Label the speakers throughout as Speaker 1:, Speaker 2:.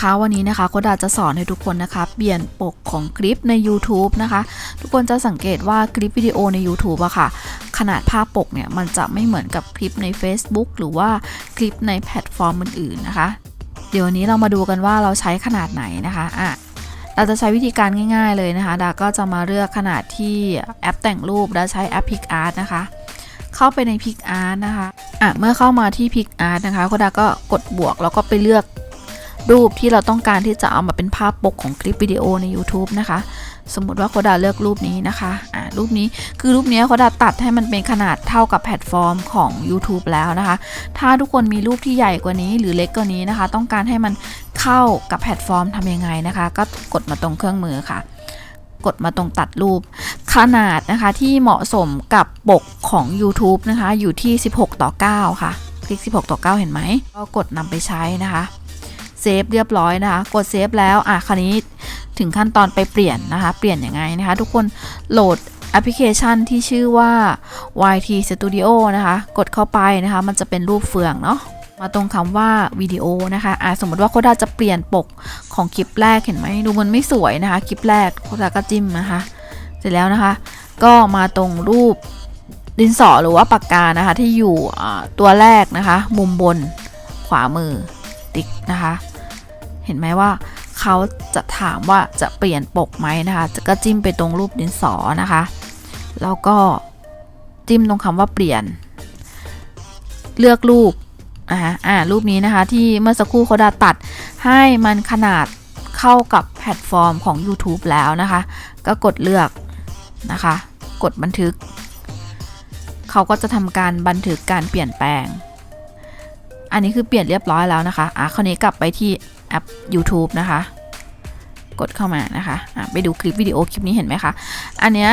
Speaker 1: คะวันนี้นะคะโคดาจะสอนให้ทุกคนนะคะเปลี่ยนปกของคลิปใน YouTube นะคะ ทุกคนจะสังเกตว่าคลิปวิดีโอใน YouTube อะค่ะ ขนาดภาพปกเนี่ยมันจะไม่เหมือนกับคลิปใน Facebook หรือว่าคลิปในแพลตฟอร์มอื่นๆนะคะ เดี๋ยววันนี้เรามาดูกันว่าเราใช้ขนาดไหนนะคะอะเราจะใช้วิธีการง่าย ๆ เลยนะคะ ดาก็จะมาเลือกขนาดที่แอปแต่งรูปแล้วใช้แอป PicArt นะคะ เข้าไปใน PicArt นะคะ อะ เมื่อเข้ามาที่ PicArt นะคะโคดาก็กดบวกแล้วก็ไปเลือก รูปที่เราต้องการที่จะเอามาเป็นภาพปกของคลิปวิดีโอใน YouTube นะคะ สมมุติว่าโคดาเลือกรูปนี้นะคะอ่ารูปนี้คือรูปนี้โคดาตัดให้มันเป็นขนาดเท่ากับแพลตฟอร์มของ YouTube แล้วนะคะ ถ้าทุกคนมีรูปที่ใหญ่กว่านี้หรือเล็กกว่านี้นะคะ ต้องการให้มันเข้ากับแพลตฟอร์มทำยังไงนะคะ ก็กดมาตรงเครื่องมือค่ะ กดมาตรงตัดรูป ขนาดนะคะที่เหมาะสมกับปกของ YouTube นะคะ อยู่ที่ 16 ต่อ 9 ค่ะ คลิก 16 ต่อ 9 เห็นไหมก็กดนำไปใช้นะคะ เซฟเรียบร้อยนะคะ กดเซฟแล้วอะคราวนี้ถึงขั้นตอนไปเปลี่ยนนะคะ เปลี่ยนยังไงนะคะ ทุกคนโหลดแอปพลิเคชันที่ชื่อว่า YT Studio นะคะ กดเข้าไปนะคะ มันจะเป็นรูปเฟืองเนาะมาตรงคำว่าวิดีโอนะคะอะสมมติว่าโคดาจะเปลี่ยนปกของคลิปแรกเห็นไหมดูมันไม่สวยนะคะ คลิปแรกโคดาก็จิ้มนะคะ เสร็จแล้วนะคะ ก็มาตรงรูปดินสอหรือว่าปากกานะคะ ที่อยู่ตัวแรกนะคะ มุมบนขวามือติ๊กนะคะ ห็นไหมว่าเขาจะถามว่าจะเปลี่ยนปกไหมนะคะจะก็จิ้มไปตรงรูปดินสอนะคะ แล้วก็จิ้มตรงคำว่าเปลี่ยน เลือกรูปอ่าอ่ารูปนี้นะคะที่เมื่อสักครู่เขาดาตัดให้มันขนาดเข้ากับแพลตฟอร์มของ YouTube แล้วนะคะ ก็กดเลือกนะคะ กดบันทึก เขาก็จะทำการบันทึกการเปลี่ยนแปลง อันนี้คือเปลี่ยนเรียบร้อยแล้วนะคะอะคราวนี้กลับไปที่แอป YouTube นะคะ กดเข้ามานะคะอะไปดูคลิปวิดีโอคลิปนี้เห็นไหมคะ อันเนี้ย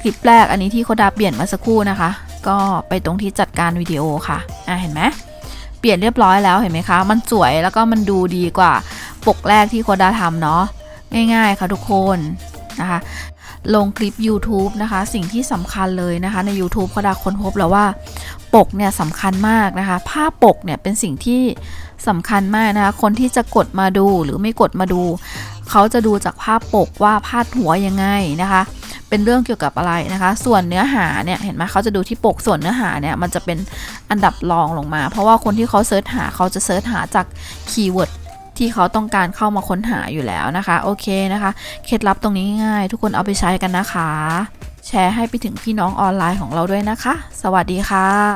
Speaker 1: คลิปแรกอันนี้ที่โคดาเปลี่ยนมาสักครู่นะคะ ก็ไปตรงที่จัดการวิดีโอค่ะอะเห็นไหมเปลี่ยนเรียบร้อยแล้วเห็นไหมคะ มันสวยแล้วก็มันดูดีกว่าปกแรกที่โคดาทำเนาะง่ายๆค่ะทุกคนนะคะ ลงคลิป YouTube นะคะ สิ่งที่สำคัญเลยนะคะ ใน YouTube โคดาค้นพบแล้วว่า ปกเนี่ยสำคัญมากนะคะ ภาพปกเนี่ยเป็นสิ่งที่สำคัญมากนะคะ คนที่จะกดมาดูหรือไม่กดมาดู เขาจะดูจากภาพปกว่าพาดหัวยังไงนะคะ เป็นเรื่องเกี่ยวกับอะไรนะคะ ส่วนเนื้อหาเนี่ยเห็นไหมเขาจะดูที่ปกส่วนเนื้อหาเนี่ยมันจะเป็นอันดับรองลงมา เพราะว่าคนที่เขาเซิร์ชหาเขาจะเซิร์ชหาจากคีย์เวิร์ด ที่เขาต้องการเข้ามาค้นหาอยู่แล้วนะคะ โอเคนะคะ เคล็ดลับตรงนี้ง่ายทุกคนเอาไปใช้กันนะคะ แชร์ให้ไปถึงพี่น้องออนไลน์ของเราด้วยนะคะ สวัสดีค่ะ